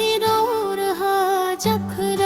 ظاهر اور ہا جکھر